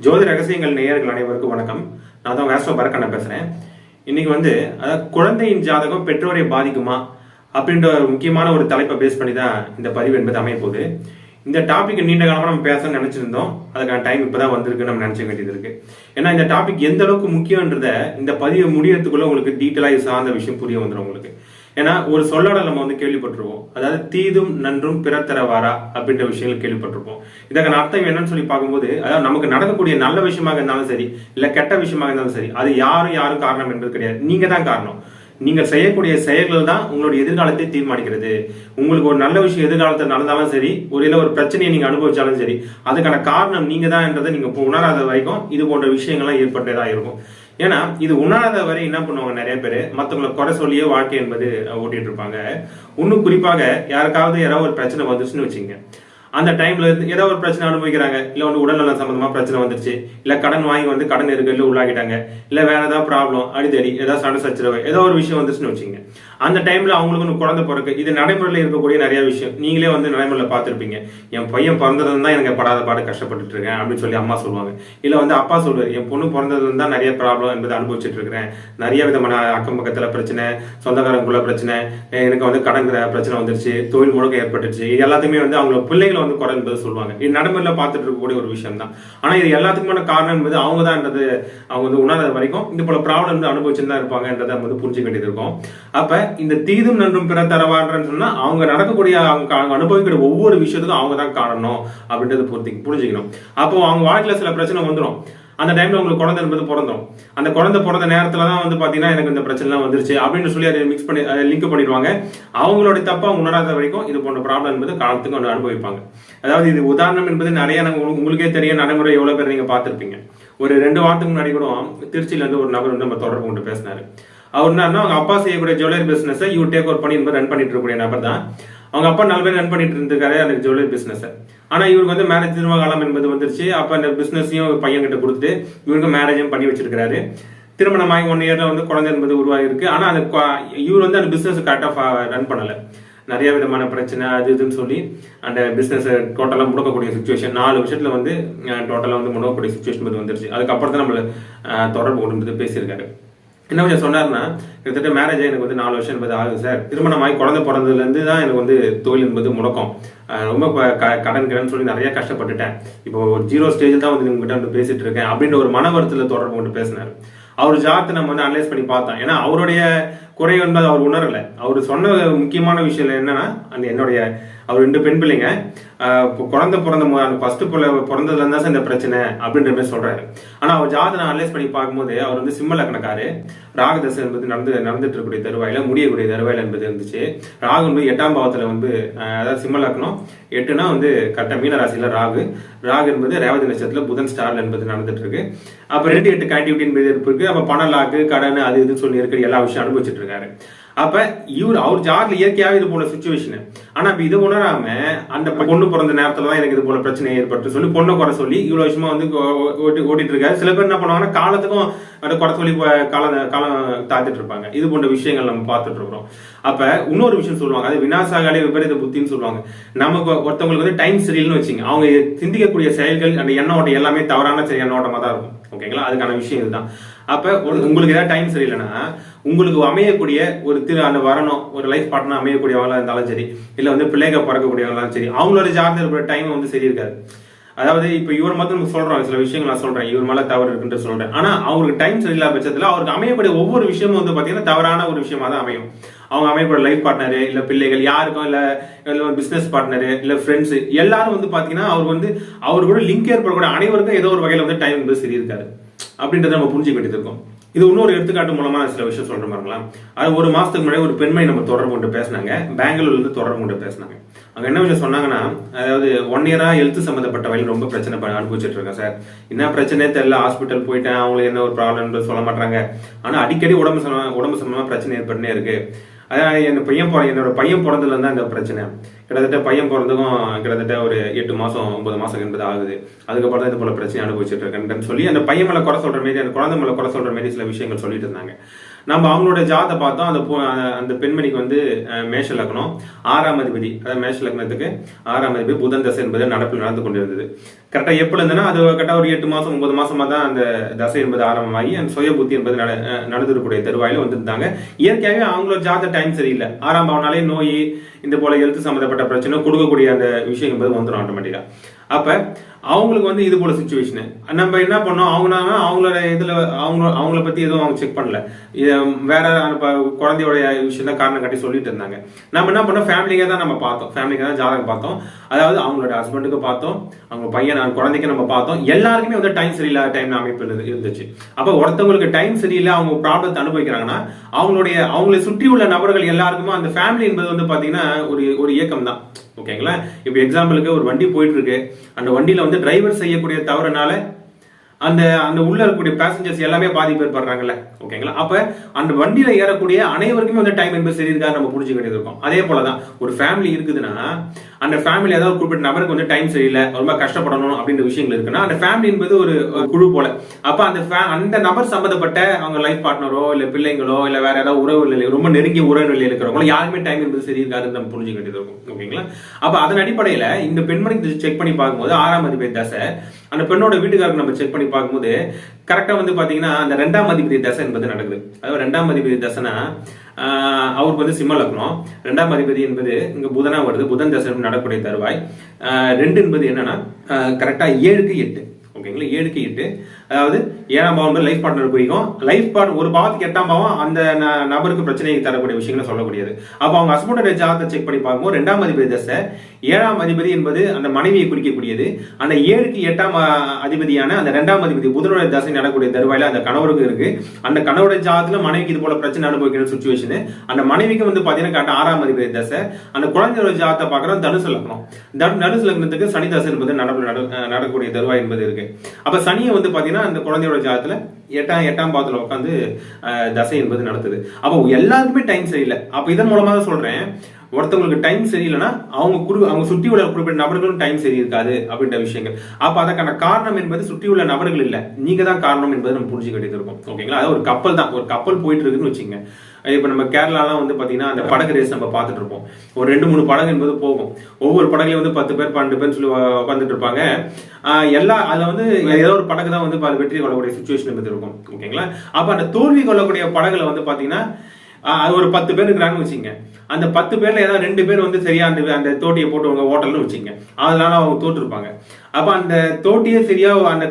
ஜோதி ரகசியங்கள் நேயர்கள் அனைவருக்கும் வணக்கம். நான் தான் வேஸ்டோ பரக்கண்ண பேசுறேன். இன்னைக்கு வந்து அதாவது குழந்தையின் ஜாதகம் பெற்றோரை பாதிக்குமா அப்படின்ற ஒரு முக்கியமான ஒரு தலைப்பை பேஸ் பண்ணி தான் இந்த பதிவு என்பது அமைய போகுது. இந்த டாபிக் நீண்ட காலமாக நம்ம பேசணும்னு நினைச்சிருந்தோம். அதுக்கான டைம் இப்பதான் வந்திருக்கு நம்ம நினைச்ச வேண்டியது இருக்கு. ஏன்னா இந்த டாபிக் எந்த அளவுக்கு முக்கியன்றத இந்த பதிவு முடியறதுக்குள்ள உங்களுக்கு டீட்டெயிலாக சார்ந்த விஷயம் புரிய வந்துடும் உங்களுக்கு. ஏன்னா ஒரு சொல்லோட நம்ம வந்து கேள்விப்பட்டிருப்போம். அதாவது தீதும் நன்றும் பிறத்தரவாரா அப்படின்ற விஷயங்கள் கேள்விப்பட்டிருப்போம். இதற்கான அர்த்தம் என்னன்னு சொல்லி பார்க்கும்போது அதாவது நமக்கு நடக்கக்கூடிய நல்ல விஷயமாக இருந்தாலும் சரி இல்ல கெட்ட விஷயமாக இருந்தாலும் சரி அது யாரும் யாரும் காரணம் என்பது கிடையாது. நீங்க தான் காரணம். நீங்க செய்யக்கூடிய செயல்கள் தான் உங்களுடைய எதிர்காலத்தை தீர்மானிக்கிறது. உங்களுக்கு ஒரு நல்ல விஷயம் எதிர்காலத்தில் நடந்தாலும் சரி ஒரு இல்லை ஒரு பிரச்சனையை நீங்க அனுபவிச்சாலும் சரி அதுக்கான காரணம் நீங்க தான் என்றதை நீங்க உணராத வரைக்கும் இது போன்ற விஷயங்கள்லாம் ஏற்பட்டதா இருக்கும். ஏன்னா இது உணராத வரை என்ன பண்ணுவாங்க நிறைய பேர்? மற்றவங்களை குறை சொல்லியே வாழ்க்கை என்பது ஓட்டிட்டு இருப்பாங்க. இன்னும் குறிப்பாக யாருக்காவது யாராவது ஒரு பிரச்சனை வந்துச்சுன்னு வச்சுங்க அந்த டைம்ல இருந்து ஏதோ ஒரு பிரச்சனை அனுபவிக்கிறாங்க. இல்ல வந்து உடல்நலம் சம்பந்தமா பிரச்சனை வந்துருச்சு. இல்ல கடன் வாங்கி வந்து கடன் நெருக்கடியில் உள்ளாகிட்டாங்க. இல்ல வேற ஏதாவது ப்ராப்ளம் அடித்தடி ஏதாவது சண்டை சச்சரவு ஏதோ ஒரு விஷயம் வந்துச்சுன்னு வச்சுங்க அந்த டைம்ல அவங்களுக்கு ஒன்று குழந்தை பிறகு இது நடைமுறையில் இருக்கக்கூடிய நிறைய விஷயம். நீங்களே வந்து நடைமுறையில் பார்த்துருப்பீங்க. என் பையன் பிறந்ததுல தான் எனக்கு படாத பாடு கஷ்டப்பட்டுட்டு இருக்கேன் அப்படின்னு சொல்லி அம்மா சொல்லுவாங்க. இல்லை வந்து அப்பா சொல்வார் என் பொண்ணு பிறந்ததுல தான் நிறைய ப்ராப்ளம் என்பதை அனுபவிச்சுட்டு இருக்கிறேன் நிறைய விதமான அக்கம் பக்கத்தில் பிரச்சனை சொந்தக்காரங்களுக்குள்ள பிரச்சனை எனக்கு வந்து கடன் பிரச்சனை வந்துருச்சு தொழில் முழுக்க ஏற்பட்டுச்சு இது எல்லாத்தையுமே வந்து அவங்க பிள்ளைகளை வந்து குறை என்பது சொல்லுவாங்க. இது நடைமுறையில் பார்த்துட்டு இருக்கக்கூடிய ஒரு விஷயம் தான் ஆனால் இது எல்லாத்துக்குமான காரணம் என்பது அவங்க தான் என்றது அவங்க வந்து உணராத வரைக்கும். இந்த போல ப்ராப்ளம் வந்து அனுபவிச்சுட்டு தான் இருப்பாங்கன்றதை வந்து புரிஞ்சுக்க வேண்டியது இருக்கும். இந்த தீதும் நன்றும் பிற தரவான்றன்னு சொன்னா அவங்க நடக்கக்கூடிய அவங்க அவங்க அனுபவிக்கிற ஒவ்வொரு விஷயத்துக்கும் அவங்க தான் காரணம் அப்படின்றத புரிஞ்சு புரிஞ்சுக்கணும். அப்போ அவங்க வாழ்க்கையில சில பிரச்சனை வந்துடும் அந்த டைம்ல உங்களுக்கு குழந்தை என்பது பிறந்தோம் அந்த குழந்தை பிறந்த நேரத்துல தான் வந்து பாத்தீங்கன்னா எனக்கு இந்த பிரச்சனைலாம் வந்துருச்சு அப்படின்னு சொல்லி அதை மிக்ஸ் பண்ணி லிங்க் பண்ணிடுவாங்க. அவங்களோட தப்பா உணராத வரைக்கும் இது போன்ற ப்ராப்ளம் என்பது காலத்துக்கு ஒன்று அனுபவிப்பாங்க. அதாவது இது உதாரணம் என்பது நிறைய நாங்கள் உங்களுக்கே தெரியும். நடைமுறை எவ்வளவு பேர் நீங்க பார்த்துருப்பீங்க. ஒரு ரெண்டு வாரத்துக்கு முன்னாடி கூட திருச்சியில இருந்து ஒரு நபர் வந்து நம்ம தொடர்பு கொண்டு பேசினாரு. அவர் என்னன்னா அவங்க அப்பா செய்யக்கூடிய ஜுவல்லரி பிசினஸ் இவர் டேக் ஓவர் பண்ணி ரன் பண்ணிட்டு இருக்கக்கூடிய நபர் தான். அவங்க அப்பா நல்ல பேர் ரன் பண்ணிட்டு இருந்திருக்காரு அந்த ஜுவல்லரி பிசினஸ் ஆனா இவருக்கு வந்து மேரேஜ் திருமண காலம் என்பது வந்துருச்சு. அப்ப அந்த பிசினஸையும் பையன்கிட்ட கொடுத்துட்டு இவருக்கு மேரேஜும் பண்ணி வச்சிருக்காரு திருமணமாகி ஒன் இயர்ல வந்து குழந்தை என்பது உருவாகி இருக்கு ஆனா அந்த இவர் வந்து அந்த பிசினஸ் கரெக்டாக ரன் பண்ணல. நிறைய விதமான பிரச்சனை அது இதுன்னு சொல்லி அந்த பிசினஸ் டோட்டலாக முடக்கக்கூடிய சுச்சுவேஷன் நாலு வருஷத்துல வந்து டோட்டலாக வந்து முடக்கக்கூடிய சுச்சுவேஷன் வந்து வந்துருச்சு. அதுக்கப்புறம் தான் நம்மள தொடர்பு கொண்டு பேசியிருக்காரு. என்ன கொஞ்சம் சொன்னார்னா கிட்டத்தட்ட மேரேஜ் எனக்கு வந்து நாலு வருஷம் என்பது ஆகுது சார். திருமணமாகி குழந்தை பிறந்ததுலேருந்து தான் எனக்கு வந்து தொழில் என்பது முடக்கம். ரொம்ப க- கடன் கடன் சொல்லி நிறைய கஷ்டப்பட்டுட்டேன். இப்போ ஒரு ஜீரோ ஸ்டேஜில் தான் வந்து உங்ககிட்ட வந்து பேசிட்டு இருக்கேன் அப்படின்ற ஒரு மன வருத்தத்தில் தொடர்பு கொண்டு பேசினார். அவர் ஜாத்தை நம்ம வந்து அனலைஸ் பண்ணி பார்த்தோம். ஏன்னா அவருடைய குறை என்பது அவர் உணரலை. அவர் சொன்ன முக்கியமான விஷயம் என்னன்னா அந்த என்னுடைய அவர் ரெண்டு பெண் பிள்ளைங்க. குழந்தை பிறந்த அந்த ஃபர்ஸ்ட் பிள்ளை பிறந்ததுல இருந்தா சார் இந்த பிரச்சனை அப்படின்ற மாதிரி சொல்றாரு. ஆனா அவர் ஜாதனை அனலைஸ் பண்ணி பார்க்கும்போது அவர் வந்து சிம்ம லக்கணக்காரு ராகதசை என்பது நடந்து நடந்துட்டு இருக்கக்கூடிய தருவாயில முடியக்கூடிய தருவாயில் என்பது இருந்துச்சு. ராகு வந்து எட்டாம் பாவத்துல வந்து அதாவது சிம்ம லக்னம். எட்டுனா வந்து கட்ட மீன ராசியில ராகு. ராகு என்பது ரேவதி நட்சத்திரத்துல புதன் ஸ்டார் என்பது நடந்துட்டு இருக்கு அப்ப ரெண்டு எட்டு கனெக்டிவிட்டி என்பது இருக்கு. அப்ப பண லாக்கு கடன் அது இதுன்னு சொல்லி இருக்கிற எல்லா விஷயம் அனுபவிச்சுட்டு இருக்காரு அப்ப இவர் அவர் ஜார்ல இயற்கையாவே இது போல சுச்சுவேஷன் ஆனா இப்ப இது உணராம அந்த பொண்ணு பிறந்த நேரத்துல தான் எனக்கு இது போல பிரச்சனை ஏற்பட்டு சொல்லி பொண்ணை குறை சொல்லி இவ்வளவு விஷயமா வந்து ஓட்டிட்டு இருக்காரு சில பேர் என்ன பண்ணுவாங்கன்னா காலத்துக்கும் அதை குறை சொல்லி காலம் காலம் தாத்துட்டு இருப்பாங்க இது போன்ற விஷயங்கள் நம்ம பார்த்துட்டு இருக்கிறோம் அப்ப இன்னொரு விஷயம் சொல்லுவாங்க. அது வினாசாகாலே விபரீத புத்தின்னு சொல்லுவாங்க. நமக்கு ஒருத்தவங்களுக்கு வந்து டைம் சரியில்னு வச்சுங்க. அவங்க சிந்திக்கக்கூடிய செயல்கள் அந்த எண்ண ஓட்டம் எல்லாமே தவறான சரி எண்ண ஓட்டமா தான் இருக்கும். ஓகேங்களா? அதுக்கான விஷயம் இதுதான். அப்ப ஒரு- உங்களுக்கு ஏதாவது டைம் சரியில்லைன்னா உங்களுக்கு அமையக்கூடிய ஒரு திரு அந்த வரணும் ஒரு லைஃப் பார்ட்னர் அமையக்கூடியவங்களா இருந்தாலும் சரி இல்ல வந்து பிள்ளைங்க பிறக்கக்கூடியவங்களாலும் சரி அவங்களோட ஜாதக டைம் வந்து சரி இருக்காது. அதாவது இப்ப இவர் மட்டும் நம்ம சொல்றோம் சில விஷயங்கள் நான் சொல்றேன் இவர் மேல தவறு இருக்குன்னு சொல்றேன். ஆனா அவருக்கு டைம் சரியில்லாத பட்சத்துல அவருக்கு அமையக்கூடிய ஒவ்வொரு விஷயமும் வந்து பாத்தீங்கன்னா தவறான ஒரு விஷயமா தான் அமையும். அவங்க அமையக்கூடிய லைஃப் பார்ட்னரு இல்ல பிள்ளைகள் யாருக்கும் இல்ல இல்ல ஒரு பிசினஸ் பார்ட்னரு இல்ல ஃப்ரெண்ட்ஸ் எல்லாரும் வந்து பாத்தீங்கன்னா அவர் வந்து அவர் கூட லிங்க் ஏற்படக்கூடிய அனைவருக்கும் ஏதோ ஒரு வகையில வந்து டைம் வந்து சரி இருக்காது. அப்படின்றத நம்ம புரிஞ்சுக்க வேண்டியது இருக்கும் இது இன்னொரு எடுத்துக்காட்டு மூலமா நான் சில விஷயம் சொல்ற மாதிரிங்களா அது ஒரு மாசத்துக்கு முன்னாடி ஒரு பெண்மை நம்ம தொடர்பு கொண்டு பேசினாங்க. பெங்களூர்ல இருந்து தொடர்பு கொண்டு பேசினாங்க. அங்க என்ன விஷயம் சொன்னாங்கன்னா அதாவது ஒன் இயரா ஹெல்த் சம்மந்தப்பட்ட வழியில் ரொம்ப பிரச்சனை ப- அனுபவிச்சுட்டு இருக்கேன் சார். என்ன பிரச்சனையே தெரியல ஹாஸ்பிட்டல் போயிட்டேன் அவங்களுக்கு என்ன ஒரு ப்ராப்ளம் சொல்ல மாட்டாங்க ஆனா அடிக்கடி உடம்பு சம்பந்தமா உடம்பு சம்பந்தமா பிரச்சனை ஏற்பட்டுனே இருக்கு. அதான் என் பையன் பிற- என்னோட பையன் பிறந்ததுல தான் இந்த பிரச்சனை. கிட்டத்தட்ட பையன் பிறந்ததும் கிட்டத்தட்ட ஒரு எட்டு மாசம் ஒன்பது மாசம் என்பது ஆகுது. அதுக்கப்புறம் தான் இது போல பிரச்சனை அனுபவிச்சுட்டு இருக்கேன்னு சொல்லி அந்த பையன் மேல குறை சொல்ற மாதிரி அந்த குழந்தை மேல குறை சொல்ற மாதிரி சில விஷயங்கள் சொல்லிட்டு இருந்தாங்க. நம்ம அவங்களோட ஜாதை பார்த்தோம் அந்த அந்த பெண்மணிக்கு வந்து மேஷ லக்னம் ஆறாம் அதிபதி அதாவது மேஷ லக்னத்துக்கு ஆறாம் அதிபதி புதன் தசை என்பது நடப்பில் நடந்து கொண்டிருந்தது. கரெக்டாக எப்போ இருந்ததுன்னா அது கரெக்டாக ஒரு எட்டு மாதம் ஒன்பது மாசமாக தான் அந்த தசை என்பது ஆரம்பமாகி அந்த சுய புத்தி என்பது நட அஹ், நடந்திருக்கக்கூடிய தருவாயில வந்திருந்தாங்க. இயற்கையாகவே அவங்களோட ஜாத டைம் சரியில்லை. ஆறாம் பாவனாலே நோய் இந்த போல எழுத்து சம்மந்தப்பட்ட பிரச்சனை கொடுக்கக்கூடிய அந்த விஷயம் என்பது வந்துடும் ஆட்டோமேட்டிக்காக அப்ப அவங்களுக்கு வந்து இது போல சுச்சுவேஷன் நம்ம என்ன பண்ணோம்? அவங்க அவங்களோட இதில் அவங்க அவங்கள பத்தி எதுவும் அவங்க செக் பண்ணல. இது வேற இப்ப குழந்தையோட விஷயம் தான் காரணம் காட்டி சொல்லிட்டு இருந்தாங்க. நம்ம என்ன பண்ணோம்? ஃபேமிலிக்காக தான் நம்ம பார்த்தோம். ஃபேமிலிக்காக தான் ஜாதகம் பார்த்தோம். அதாவது அவங்களோட ஹஸ்பண்டுக்கு பார்த்தோம். அவங்க பையன் குழந்தைக்கு நம்ம பார்த்தோம். எல்லாருக்குமே வந்து டைம் சரியில்லாத டைம் அமைப்பு இருந்துச்சு. அப்போ ஒருத்தவங்களுக்கு டைம் சரியில்லை அவங்க ப்ராப்ளத்தை அனுபவிக்கிறாங்கன்னா அவங்களுடைய அவங்களை சுற்றி உள்ள நபர்கள் எல்லாருக்குமே அந்த ஃபேமிலி என்பது வந்து பார்த்தீங்கன்னா ஒரு ஒரு இயக்கம் தான் ஓகேங்களா இப்போ எக்ஸாம்பிளுக்கு ஒரு வண்டி போயிட்டு இருக்கு. அந்த வண்டியில் வந்து டிரைவர் செய்யக்கூடிய தவறுனால அந்த அந்த உள்ள இருக்கக்கூடிய பேசஞ்சர்ஸ் எல்லாமே பாதிப்பு ஏற்படுறாங்கல்ல ஓகேங்களா? அப்ப அந்த வண்டியில ஏறக்கூடிய அனைவருக்குமே வந்து டைம் என்பது சரி இருக்கா நம்ம புரிஞ்சுக்க வேண்டியது இருக்கும். அதே போலதான் ஒரு ஃபேமிலி இருக்குதுன்னா அந்த ஃபேமிலி ஏதாவது குறிப்பிட்ட நபருக்கு வந்து டைம் சரியில்லை ரொம்ப கஷ்டப்படணும் அப்படின்ற விஷயங்கள் இருக்குன்னா அந்த ஃபேமிலி என்பது ஒரு ஒரு குழு போல. அப்ப அந்த அந்த நபர் சம்பந்தப்பட்ட அவங்க லைஃப் பார்ட்னரோ இல்ல பிள்ளைங்களோ இல்ல வேற ஏதாவது உறவு நிலை ரொம்ப நெருங்கிய உறவு நிலையில் இருக்கிறவங்களோ யாருமே டைம் என்பது சரி இருக்காதுன்னு நம்ம புரிஞ்சுக்க வேண்டியது இருக்கும். ஓகேங்களா? அப்ப அதன் அடிப்படையில இந்த பெண்மணி செக் பண்ணி பார்க்கும்போது ஆறாம் அதிபதி தசை அந்த பெண்ணோட வீட்டுக்காரருக்கு நம்ம செக் பண்ணி பார்க்கும்போது கரெக்டா வந்து பாத்தீங்கன்னா அந்த ரெண்டாம் அதிபதி தசை என்பது நடக்குது. அதாவது ரெண்டாம் அதிபதி தசைனா அவருக்கு வந்து சிம்ம லக்னம். ரெண்டாம் அதிபதி என்பது இங்க புதனா வருது. புதன் தசை நடக்கூடிய தருவாய். ஆஹ், ரெண்டு என்பது என்னன்னா கரெக்டா ஏழுக்கு எட்டு. ஓகேங்களா ஏழுக்கு எட்டு. அதாவது ஏழாம் பாவம் லைஃப் பார்ட்னர் குறிக்கும். லைஃப் பார்ட் ஒரு பாவத்துக்கு எட்டாம் பாவம் அந்த ந- நபருக்கு பிரச்சனையை தரக்கூடிய விஷயங்களை சொல்லக்கூடியது. அப்போ அவங்க ஹஸ்பண்டோட ஜாதத்தை செக் பண்ணி பார்க்கும்போது ரெண்டாம் அதிபதி தசை ஏழாம் அதிபதி என்பது அந்த மனைவியை குறிக்கக்கூடியது. அந்த ஏழுக்கு எட்டாம் அதிபதியான அந்த ரெண்டாம் அதிபதி புதனோட தசை நடக்கூடிய தருவாயில அந்த கணவருக்கு இருக்கு. அந்த கணவரோட ஜாதத்துல மனைவிக்கு இது போல பிரச்சனை அனுபவிக்கிற சுச்சுவேஷன் அந்த மனைவிக்கு வந்து பாத்தீங்கன்னா கரெக்டா ஆறாம் அதிபதி தசை. அந்த குழந்தையோட ஜாதத்தை பார்க்கறோம் தனுசு லக்னம். தனு- தனுசு லக்னத்துக்கு சனி தசை என்பது நடப்பு நட- நடக்கக்கூடிய தருவாய் என்பது இருக்கு. அப்ப சனியை வந்து பாத்தீங்கன்னா அந்த குழந்தையோட ஜாதத்துல எட்டாம் எட்டாம் பாதத்துல உட்காந்து தசை என்பது நடத்துது. அப்போ எல்லாருக்குமே டைம் சரியில்லை. அப்ப இதன் மூலமா தான் சொல்றேன். ஒருத்தவங்களுக்கு டைம் சரியில்லைன்னா அவங்க குறு அவங்க சுற்றி உள்ள குறிப்பிட்ட நபர்களும் டைம் சரி இருக்காது அப்படின்ற விஷயங்கள். அப்ப அதற்கான காரணம் என்பது சுற்றி உள்ள நபர்கள் இல்லை. நீங்க தான் காரணம் என்பதை நம்ம புரிஞ்சு வேண்டியது ஓகேங்களா? அது ஒரு கப்பல் தான். ஒரு கப்பல் போயிட்டு இருக்குன்னு வச்சுங்க இப்போ நம்ம கேரளாலாம் வந்து பார்த்தீங்கன்னா அந்த படகு ரேஸ் நம்ம பார்த்துட்டு இருப்போம் ஒரு ரெண்டு மூணு படகு என்பது போகும். ஒவ்வொரு படகுலையும் வந்து பத்து பேர் பன்னெண்டு பேர் சொல்லி உட்காந்துட்டு இருப்பாங்க எல்லா அதில் வந்து ஏதோ ஒரு படகு தான் வந்து வெற்றி கொள்ளக்கூடிய சுச்சுவேஷன் என்பது இருக்கும். ஓகேங்களா? அப்போ அந்த தோல்வி கொள்ளக்கூடிய படகுல வந்து பார்த்தீங்கன்னா அது ஒரு பத்து பேர் இருக்கிறாங்கன்னு வச்சுங்க அந்த பத்து பேர்ல ஏதாவது ரெண்டு பேர் வந்து சரியா அந்த அந்த தோட்டியை போட்டுவங்க ஓட்டல்னு வச்சுங்க அதனால அவங்க தோற்றுருப்பாங்க. அப்ப அந்த தோட்டியே சரியா அந்த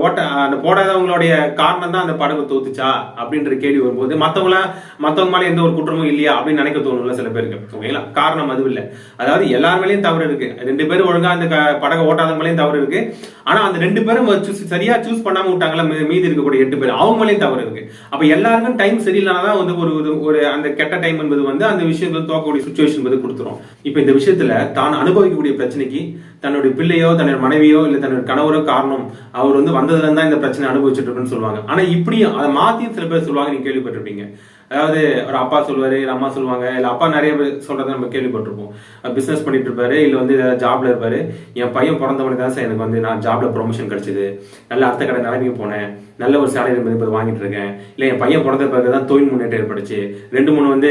ஓட்ட அந்த போடாதவங்களுடைய காரணம் தான் அந்த படகு தோத்துச்சா அப்படின்ற கேள்வி வரும்போது மத்தவங்கள மத்தவங்க மேல எந்த ஒரு குற்றமும் இல்லையா அப்படின்னு நினைக்க தோணும்ல சில பேருக்கு. ஓகேங்களா? காரணம் அதுவும் இல்லை. அதாவது எல்லார் மேலேயும் தவறு இருக்கு. ரெண்டு பேரும் ஒழுங்கா அந்த க- படகை ஓட்டாதவங்க மேலயும் தவறு இருக்கு. ஆனா அந்த ரெண்டு பேரும் சரியா சூஸ் பண்ணாம விட்டாங்களா மீதி இருக்கக்கூடிய எட்டு பேர் அவங்க மேலயும் தவறு இருக்கு. அப்ப எல்லாருக்கும் டைம் சரியில்லாதான் வந்து ஒரு ஒரு- ஒரு அந்த கெட்ட டைம் என்பது வந்து அந்த விஷயம் விஷயத்தை தோக்கக்கூடிய சுச்சுவேஷன் வந்து கொடுத்துரும். இப்போ இந்த விஷயத்துல தான் அனுபவிக்கக்கூடிய பிரச்சனைக்கு தன்னுடைய பிள்ளையோ தன்னுடைய மனைவியோ இல்லை தன்னுடைய கணவரோ காரணம் அவர் வந்து வந்ததுல இருந்தா இந்த பிரச்சனை அனுபவிச்சுட்டு இருக்குன்னு சொல்லுவாங்க. ஆனா இப்படி அதை மாத்தியும் சில பேர் சொல்லுவாங்க நீங்க கேள்விப்பட்டிருப்பீங்க. அதாவது ஒரு அப்பா சொல்லுவாரு இல்ல அம்மா சொல்லுவாங்க இல்ல அப்பா நிறைய பேர் சொல்றதை நம்ம கேள்விப்பட்டிருப்போம். பிசினஸ் பண்ணிட்டு இருப்பாரு இல்ல வந்து ஜாப்ல இருப்பாரு. என் பையன் பிறந்தவனுக்கு தான் சார் எனக்கு வந்து நான் ஜாப்ல ப்ரொமோஷன் கிடைச்சது. நல்ல அடுத்த கடை நிலைமைக்கு போனேன். நல்ல ஒரு சேலரி மதிப்பு வாங்கிட்டு இருக்கேன். இல்லை என் பையன் பிறந்த பிறகு தான் தொழில் முன்னேற்றம் ஏற்பட்டுச்சு. ரெண்டு மூணு வந்து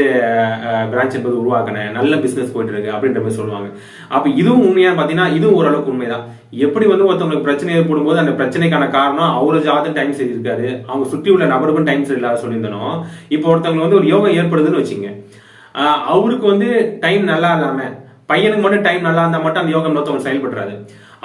பிரான்ச் என்பது உருவாக்கினேன் நல்ல பிசினஸ் போயிட்டு இருக்கு அப்படின்ற மாதிரி சொல்லுவாங்க. அப்ப இதுவும் உண்மையாக பாத்தீங்கன்னா இதுவும் ஓரளவுக்கு உண்மைதான். எப்படி வந்து ஒருத்தவங்களுக்கு பிரச்சனை ஏற்படும் போது அந்த பிரச்சனைக்கான காரணம் அவரு ஜாதம் டைம் சரி அவங்க சுற்றி உள்ள நபருக்கும் டைம் சரியில்லாத சொல்லியிருந்தனோ இப்போ ஒருத்தவங்களுக்கு வந்து ஒரு யோகம் ஏற்படுதுன்னு வச்சுங்க அவருக்கு வந்து டைம் நல்லா இல்லாம பையனுக்கு மட்டும் டைம் நல்லா இருந்தால் மட்டும் அந்த யோகம் ஒருத்தவங்க செயல்படுறாரு.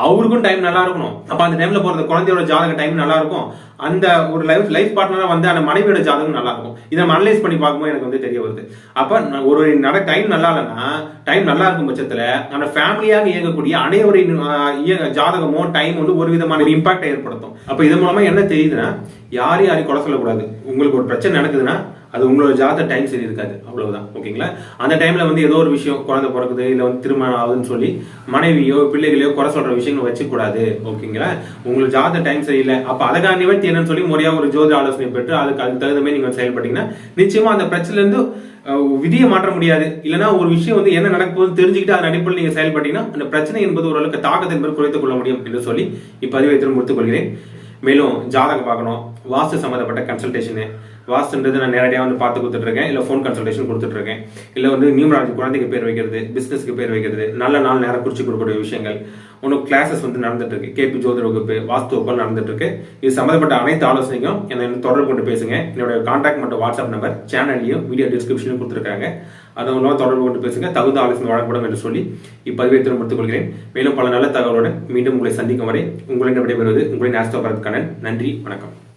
அவருக்கும் டைம் நல்லா இருக்கணும். அப்போ அந்த டைம்ல போகிற குழந்தையோட ஜாதக டைம் நல்லா இருக்கும். அந்த ஒரு லைஃப் லைஃப் பார்ட்னராக வந்து அந்த மனைவியோட ஜாதகம் நல்லா இருக்கும். இதை நம்ம அனலைஸ் பண்ணி பார்க்கும்போது எனக்கு வந்து தெரிய வருது. அப்போ நான் ஒரு நட டைம் நல்லா இல்லைன்னா டைம் நல்லா இருக்கும் பட்சத்தில் அந்த ஃபேமிலியாக இயங்கக்கூடிய அனைவரின் ஆஹ், ஜாதகமோ டைம் வந்து ஒரு விதமான ஒரு இம்பாக்டை ஏற்படுத்தும். அப்போ இது மூலமாக என்ன தெரியுதுன்னா யாரையும் யாரையும் கொலை சொல்லக்கூடாது. உங்களுக்கு ஒரு பிரச்சனை நடக்குதுன்னா அது உங்களோட ஜாத டைம் சரி இருக்காது. அவ்வளவுதான். ஓகேங்களா? அந்த டைம்ல வந்து ஏதோ ஒரு விஷயம் குழந்தை பிறக்குது இல்லை வந்து திருமணம் ஆகுதுன்னு சொல்லி மனைவியோ பிள்ளைகளையோ குறை சொல்ற விஷயங்கள் வச்சுக்கூடாது. ஓகேங்களா? உங்களுக்கு ஜாத டைம் சரியில்லை அப்போ அதுக்கான நிவர்த்தி என்னன்னு சொல்லி முறையாக ஒரு ஜோதி ஆலோசனை பெற்று அதுக்கு அதுக்கு தகுந்த மாதிரி நீங்கள் செயல்பட்டீங்கன்னா நிச்சயமா அந்த பிரச்சனைலேருந்து விதியை மாற்ற முடியாது. இல்லைன்னா ஒரு விஷயம் வந்து என்ன நடக்க போகுதுன்னு தெரிஞ்சுக்கிட்டு அதன் அடிப்படையில் நீங்கள் செயல்பட்டீங்கன்னா அந்த பிரச்சனை என்பது ஓரளவுக்கு தாக்கத்தை என்பது குறைத்துக் கொள்ள முடியும் என்று சொல்லி இப்பதிவை திரும்ப முடித்துக் கொள்கிறேன். மேலும் ஜாதகம் பார்க்கணும். வாஸ்து சம்மந்தப்பட்ட கன்சல்டேஷனு வாஸ்துன்றது நான் நேரடியாக வந்து பார்த்து கொடுத்துட்ருக்கேன். இல்லை ஃபோன் கன்சல்டேஷன் கொடுத்துட்ருக்கேன். இல்லை வந்து நியூமராஜி குழந்தைக்கு பேர் வைக்கிறது பிஸ்னஸ்க்கு பேர் வைக்கிறது நல்ல நாள் நேரம் குறிச்சு கொடுக்கக்கூடிய விஷயங்கள். ஒன்றும் கிளாஸஸ் வந்து நடந்துட்டு இருக்கு கேபி ஜோதிட வகுப்பு வாஸ்து வகுப்பு நடந்துட்டுருக்கு இது சம்மந்தப்பட்ட அனைத்து ஆலோசனைக்கும் என்னை தொடர்பு கொண்டு பேசுங்க. என்னோட கான்டாக்ட் மற்றும் வாட்ஸ்அப் நம்பர் சேனல்லையும் வீடியோ டிஸ்கிரிப்ஷனும் கொடுத்துருக்காங்க. அது மூலமாக தொடர்பு கொண்டு பேசுங்க. தகுந்த ஆலோசனை வழங்கப்படும் என்று சொல்லி இப்பதிவை திரும்படுத்திக் கொள்கிறேன் மேலும் பல நல்ல தகவலுடன் மீண்டும் உங்களை சந்திக்கும் வரை உங்களிடம் விடைபெறுவது உங்களின் ஆஸ்தோ பரத் கண்ணன் நன்றி வணக்கம்.